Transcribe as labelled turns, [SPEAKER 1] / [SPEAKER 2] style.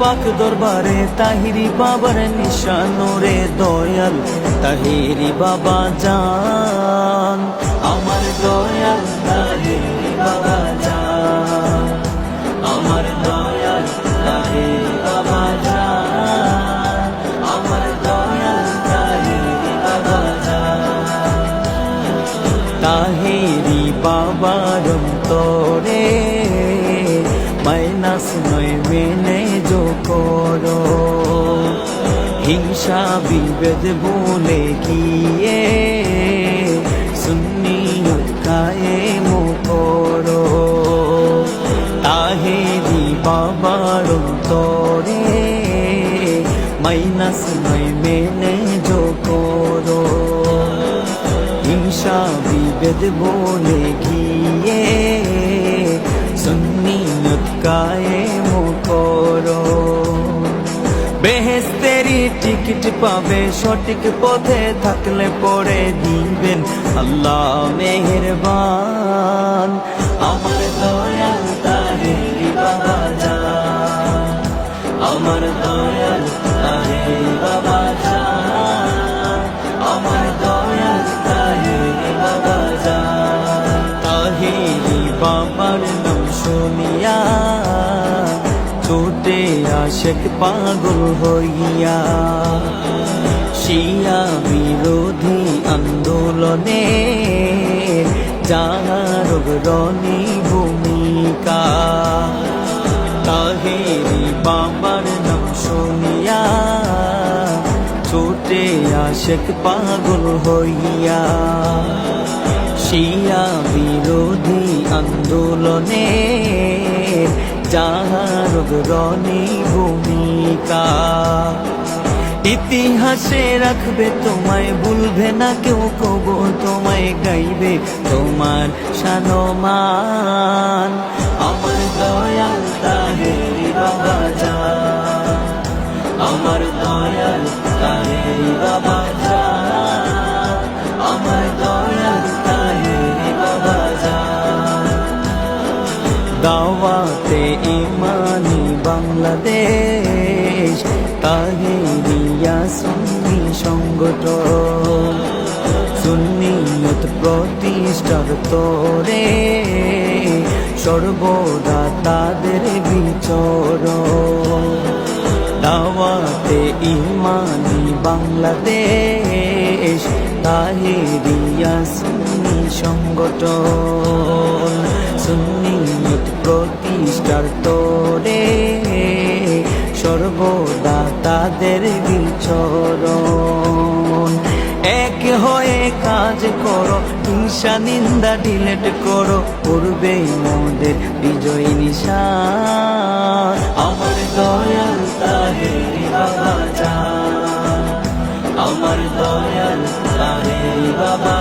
[SPEAKER 1] পাক দরবারে তাহিরি বাবার নিশানোরে আমার দয়াল তাহিরি বাবা জান। আমার দয়াল তাহিরি তাহেরি নয় মেনে যো করো। হিংসা, বিভেদ বলে গিয়ে সুন্নিয়ত কায়ে করো তাহেরি বাবার অন্তরে মাইনাস নয়, মেনে যো করো। হিংসা, বিভেদ বলে গিয়ে সুন্নিয়ত কায়ে করো। বেহেস্তেরি টিকিট পাবে, সঠিক পথে থাকলে পরে দিবেন আল্লাহ মেহেরবান। আমার দয়াল তাহেরি বাবা জান আমার দয়াল তাহেরি বাবা জান আমার দয়াল তাহেরি বাবা জান তাহেরি বাবার নাম ছোটে আশেক পাগল হইয়া, শিয়া বিরোধী আন্দোলনে রনি ভূমিকা, তাহেরি বাবার নাম শুনিয়া ছোটে আশেক পাগল হইয়া, শিয়া বিরোধী আন্দোলনে যাহার ভূমিকা। ইতিহাসে রাখবে তোমায়, ভুলবে না কেউ, কব তোমায় গাইবে তোমার সানমান। আমার দয়াল তাহেরি বাবা জান আমার দয়াল তাহেরি বাবা আমার দয়াল তাহেরি বাবা ইমানি বাংলাদেশ, তাহেরিয়া সুন্নি সংগঠন সুন্নিয়ত প্রতিষ্ঠার তোরে সর্বদা তাদের বিচরণ। দাওয়াতে ইমানি বাংলাদেশ, তাহেরিয়া সুন্নি সংগঠন সুন্নিয়ত প্রতিষ্ঠার তোরে তাদের বিচরণ এক হয়ে কাজ করো, হিংসা, নিন্দা, ডিলেট করো, করবে মোদের বিজয় নিশা আমার দয়াল তাহে বাবা যা, আমার দয়াল তাহে বাবা